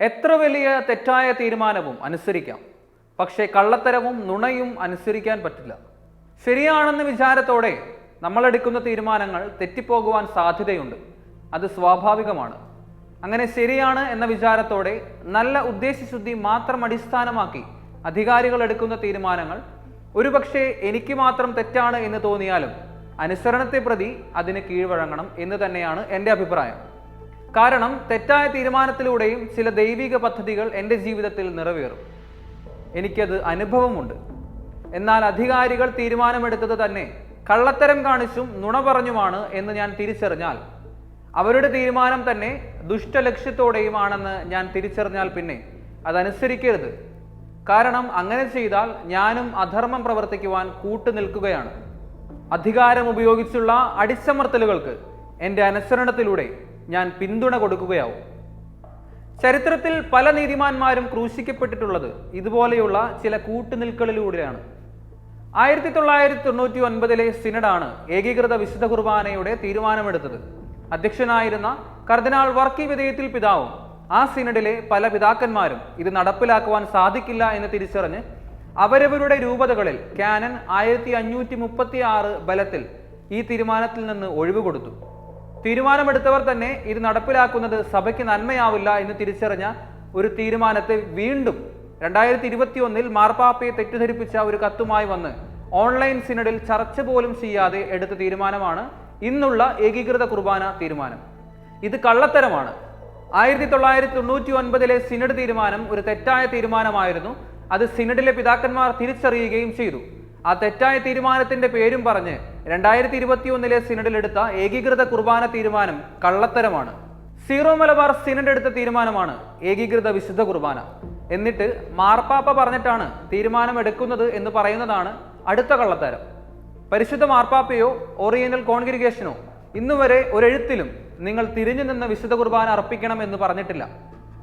എത്ര വലിയ തെറ്റായ തീരുമാനവും അനുസരിക്കാം. പക്ഷേ കള്ളത്തരവും നുണയും അനുസരിക്കാൻ പറ്റില്ല. ശരിയാണെന്ന വിചാരത്തോടെ നമ്മളെടുക്കുന്ന തീരുമാനങ്ങൾ തെറ്റിപ്പോകുവാൻ സാധ്യതയുണ്ട്. അത് സ്വാഭാവികമാണ്. അങ്ങനെ ശരിയാണ് എന്ന വിചാരത്തോടെ നല്ല ഉദ്ദേശശുദ്ധി മാത്രം അടിസ്ഥാനമാക്കി അധികാരികൾ എടുക്കുന്ന തീരുമാനങ്ങൾ ഒരുപക്ഷെ എനിക്ക് മാത്രം തെറ്റാണ് എന്ന് തോന്നിയാലും അനുസരണത്തെ പ്രതി അതിന് കീഴ്വഴങ്ങണം എന്ന് തന്നെയാണ് എന്റെ അഭിപ്രായം. കാരണം തെറ്റായ തീരുമാനത്തിലൂടെയും ചില ദൈവിക പദ്ധതികൾ എന്റെ ജീവിതത്തിൽ നിറവേറും. എനിക്കത് അനുഭവമുണ്ട്. എന്നാൽ അധികാരികൾ തീരുമാനമെടുത്തത് തന്നെ കള്ളത്തരം കാണിച്ചും നുണ പറഞ്ഞുമാണ് എന്ന് ഞാൻ തിരിച്ചറിഞ്ഞാൽ അവരുടെ തീരുമാനം തന്നെ ദുഷ്ടലക്ഷ്യത്തോടെയുമാണെന്ന് ഞാൻ തിരിച്ചറിഞ്ഞാൽ പിന്നെ അതനുസരിക്കരുത്. കാരണം അങ്ങനെ ചെയ്താൽ ഞാനും അധർമ്മം പ്രവർത്തിക്കുവാൻ കൂട്ടുനിൽക്കുകയാണ് അധികാരം ഉപയോഗിച്ചുള്ള അടിച്ചമർത്തലുകൾക്ക് എന്റെ അനുസരണത്തിലൂടെ ഞാൻ പിന്തുണ കൊടുക്കുകയാവും. ചരിത്രത്തിൽ പല നീതിമാന്മാരും ക്രൂശിക്കപ്പെട്ടിട്ടുള്ളത് ഇതുപോലെയുള്ള ചില കൂട്ടുനിൽക്കളിലൂടെയാണ് ആയിരത്തി തൊള്ളായിരത്തി തൊണ്ണൂറ്റി ഒൻപതിലെ സിനഡാണ് ഏകീകൃത വിശുദ്ധ കുർബാനയുടെ തീരുമാനമെടുത്തത്. അധ്യക്ഷനായിരുന്ന കർദിനാൾ വർക്കി വിധേയത്തിൽ പിതാവും ആ സിനഡിലെ പല പിതാക്കന്മാരും ഇത് നടപ്പിലാക്കുവാൻ സാധിക്കില്ല എന്ന് തിരിച്ചറിഞ്ഞ് അവരവരുടെ രൂപതകളിൽ കാനൻ ആയിരത്തി അഞ്ഞൂറ്റി മുപ്പത്തി ആറ് ബലത്തിൽ ഈ തീരുമാനത്തിൽ നിന്ന് ഒഴിവ് കൊടുത്തു തീരുമാനമെടുത്തവർ തന്നെ ഇത് നടപ്പിലാക്കുന്നത് സഭയ്ക്ക് നന്മയാവില്ല എന്ന് തിരിച്ചറിഞ്ഞ ഒരു തീരുമാനത്തെ വീണ്ടും രണ്ടായിരത്തി ഇരുപത്തി ഒന്നിൽ മാർപ്പാപ്പയെ തെറ്റിദ്ധരിപ്പിച്ച ഒരു കത്തുമായി വന്ന് ഓൺലൈൻ സിനഡിൽ ചർച്ച പോലും ചെയ്യാതെ എടുത്ത തീരുമാനമാണ് ഇന്നുള്ള ഏകീകൃത കുർബാന തീരുമാനം. ഇത് കള്ളത്തരമാണ്. ആയിരത്തി തൊള്ളായിരത്തി തൊണ്ണൂറ്റി ഒൻപതിലെ സിനഡ് തീരുമാനം ഒരു തെറ്റായ തീരുമാനമായിരുന്നു. അത് സിനഡിലെ പിതാക്കന്മാർ തിരിച്ചറിയുകയും ചെയ്തു. ആ തെറ്റായ തീരുമാനത്തിന്റെ പേരും പറഞ്ഞ് രണ്ടായിരത്തി ഇരുപത്തി ഒന്നിലെ സിനഡിലെടുത്ത ഏകീകൃത കുർബാന തീരുമാനം കള്ളത്തരമാണ്. സീറോ മലബാർ സിനഡ് എടുത്ത തീരുമാനമാണ് ഏകീകൃത വിശുദ്ധ കുർബാന. എന്നിട്ട് മാർപ്പാപ്പ പറഞ്ഞിട്ടാണ് തീരുമാനം എടുക്കുന്നത് എന്ന് പറയുന്നതാണ് അടുത്ത കള്ളത്തരം. പരിശുദ്ധ മാർപ്പാപ്പയോ ഓറിയന്റൽ കോൺഗ്രിഗേഷനോ ഇന്നുവരെ ഒരെഴുത്തിലും നിങ്ങൾ തിരിഞ്ഞു നിന്ന് വിശുദ്ധ കുർബാന അർപ്പിക്കണം എന്ന് പറഞ്ഞിട്ടില്ല.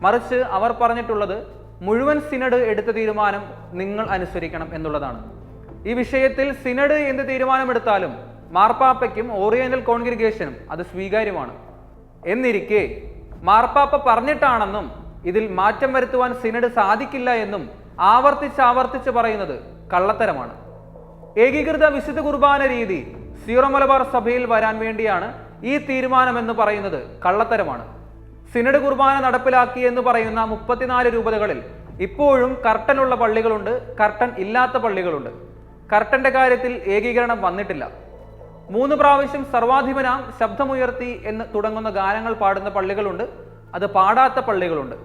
മറിച്ച് അവർ പറഞ്ഞിട്ടുള്ളത് മുഴുവൻ സിനഡ് എടുത്ത തീരുമാനം നിങ്ങൾ അനുസരിക്കണം എന്നുള്ളതാണ്. ഈ വിഷയത്തിൽ സിനഡ് എന്ത് തീരുമാനമെടുത്താലും മാർപ്പാപ്പയ്ക്കും ഓറിയന്റൽ കോൺഗ്രിഗേഷനും അത് സ്വീകാര്യമാണ്. എന്നിരിക്കെ മാർപ്പാപ്പ പറഞ്ഞിട്ടാണെന്നും ഇതിൽ മാറ്റം വരുത്തുവാൻ സിനഡ് സാധിക്കില്ല എന്നും ആവർത്തിച്ച് ആവർത്തിച്ച് പറയുന്നത് കള്ളത്തരമാണ്. ഏകീകൃത വിശുദ്ധ കുർബാന രീതി സീറോ മലബാർ സഭയിൽ വരാൻ വേണ്ടിയാണ് ഈ തീരുമാനമെന്ന് പറയുന്നത് കള്ളത്തരമാണ്. സിനഡ് കുർബാന നടപ്പിലാക്കി എന്ന് പറയുന്ന മുപ്പത്തിനാല് രൂപതകളിൽ ഇപ്പോഴും കർട്ടനുള്ള പള്ളികളുണ്ട് കർട്ടൻ ഇല്ലാത്ത പള്ളികളുണ്ട്. കർട്ടന്റെ കാര്യത്തിൽ ഏകീകരണം വന്നിട്ടില്ല. മൂന്ന് പ്രാവശ്യം സർവാധിപനാം ശബ്ദമുയർത്തി എന്ന് തുടങ്ങുന്ന ഗാനങ്ങൾ പാടുന്ന പള്ളികളുണ്ട്. അത് പാടാത്ത പള്ളികളുണ്ട്.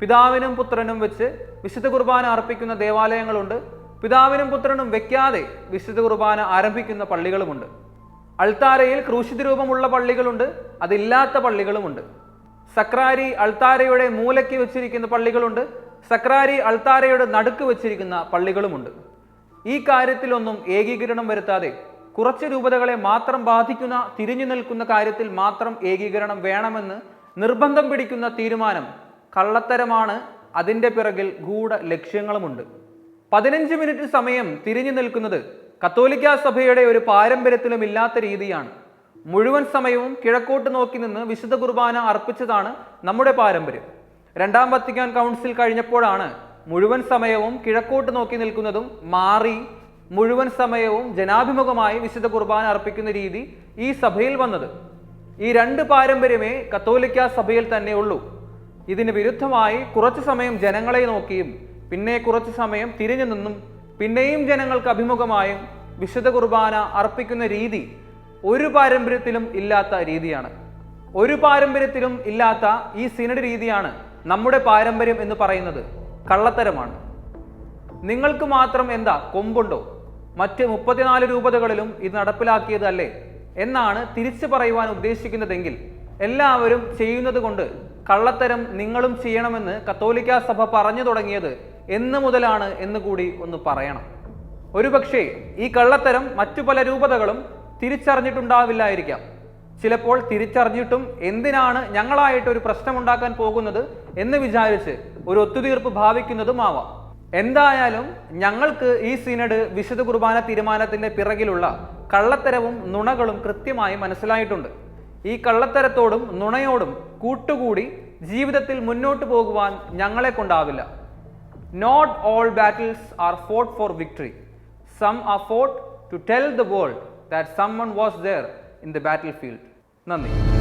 പിതാവിനും പുത്രനും വെച്ച് വിശുദ്ധ കുർബാന അർപ്പിക്കുന്ന ദേവാലയങ്ങളുണ്ട്. പിതാവിനും പുത്രനും വെക്കാതെ വിശുദ്ധ കുർബാന ആരംഭിക്കുന്ന പള്ളികളുമുണ്ട്. അൾത്താരയിൽ ക്രൂശിത രൂപമുള്ള പള്ളികളുണ്ട്. അതില്ലാത്ത പള്ളികളുമുണ്ട്. സക്രാരി അൾത്താരയുടെ മൂലയ്ക്ക് വെച്ചിരിക്കുന്ന പള്ളികളുണ്ട്. സക്രാരി അൾത്താരയുടെ നടുക്ക് വെച്ചിരിക്കുന്ന പള്ളികളുമുണ്ട്. ഈ കാര്യത്തിലൊന്നും ഏകീകരണം വരുത്താതെ കുറച്ച് രൂപതകളെ മാത്രം ബാധിക്കുന്ന തിരിഞ്ഞു നിൽക്കുന്ന കാര്യത്തിൽ മാത്രം ഏകീകരണം വേണമെന്ന് നിർബന്ധം പിടിക്കുന്ന തീരുമാനം കള്ളത്തരമാണ്. അതിന്റെ പിറകിൽ ഗൂഢ ലക്ഷ്യങ്ങളുമുണ്ട്. പതിനഞ്ച് മിനിറ്റ് സമയം തിരിഞ്ഞു നിൽക്കുന്നത് കത്തോലിക്ക സഭയുടെ ഒരു പാരമ്പര്യത്തിലും ഇല്ലാത്ത രീതിയാണ്. മുഴുവൻ സമയവും കിഴക്കോട്ട് നോക്കി നിന്ന് വിശുദ്ധ കുർബാന അർപ്പിച്ചതാണ് നമ്മുടെ പാരമ്പര്യം. രണ്ടാം വത്തിക്കാൻ കൗൺസിൽ കഴിഞ്ഞപ്പോഴാണ് മുഴുവൻ സമയവും കിഴക്കോട്ട് നോക്കി നിൽക്കുന്നതും മാറി മുഴുവൻ സമയവും ജനാഭിമുഖമായി വിശുദ്ധ കുർബാന അർപ്പിക്കുന്ന രീതി ഈ സഭയിൽ വന്നത്. ഈ രണ്ട് പാരമ്പര്യമേ കത്തോലിക്ക സഭയിൽ തന്നെ ഉള്ളൂ. ഇതിന് വിരുദ്ധമായി കുറച്ചു സമയം ജനങ്ങളെ നോക്കിയും പിന്നെ കുറച്ചു സമയം തിരിഞ്ഞു നിന്നും പിന്നെയും ജനങ്ങൾക്ക് അഭിമുഖമായും വിശുദ്ധ കുർബാന അർപ്പിക്കുന്ന രീതി ഒരു പാരമ്പര്യത്തിലും ഇല്ലാത്ത രീതിയാണ്. ഒരു പാരമ്പര്യത്തിലും ഇല്ലാത്ത ഈ സിനഡ് രീതിയാണ് നമ്മുടെ പാരമ്പര്യം എന്ന് പറയുന്നത്. കള്ളത്തരമാണ്. നിങ്ങൾക്ക് മാത്രം എന്താ കൊമ്പുണ്ടോ? മറ്റ് മുപ്പത്തിനാല് രൂപതകളിലും ഇത് നടപ്പിലാക്കിയതല്ലേ? എന്നാണ് തിരിച്ചു പറയുവാൻ ഉദ്ദേശിക്കുന്നതെങ്കിൽ എല്ലാവരും ചെയ്യുന്നത് കൊണ്ട് കള്ളത്തരം നിങ്ങളും ചെയ്യണമെന്ന് കത്തോലിക്ക സഭ പറഞ്ഞു തുടങ്ങിയത് എന്ന് മുതലാണ് എന്ന് കൂടി ഒന്ന് പറയണം. ഒരുപക്ഷേ ഈ കള്ളത്തരം മറ്റു പല രൂപതകളും തിരിച്ചറിഞ്ഞിട്ടുണ്ടാവില്ലായിരിക്കാം. ചിലപ്പോൾ തിരിച്ചറിഞ്ഞിട്ടും എന്തിനാണ് ഞങ്ങളായിട്ട് ഒരു പ്രശ്നമുണ്ടാക്കാൻ പോകുന്നത് എന്ന് വിചാരിച്ച് ഒരു ഒത്തുതീർപ്പ് ഭാവിക്കുന്നതുമാവാം. എന്തായാലും ഞങ്ങൾക്ക് ഈ സിനഡ് വിശുദ്ധ കുർബാന തീരുമാനത്തിന്റെ പിറകിലുള്ള കള്ളത്തരവും നുണകളും കൃത്യമായി മനസ്സിലായിട്ടുണ്ട്. ഈ കള്ളത്തരത്തോടും നുണയോടും കൂട്ടുകൂടി ജീവിതത്തിൽ മുന്നോട്ട് പോകുവാൻ ഞങ്ങളെ കൊണ്ടാവില്ല. Not all battles are fought for victory some are fought to tell the world that someone was there in the battlefield നന്ദി.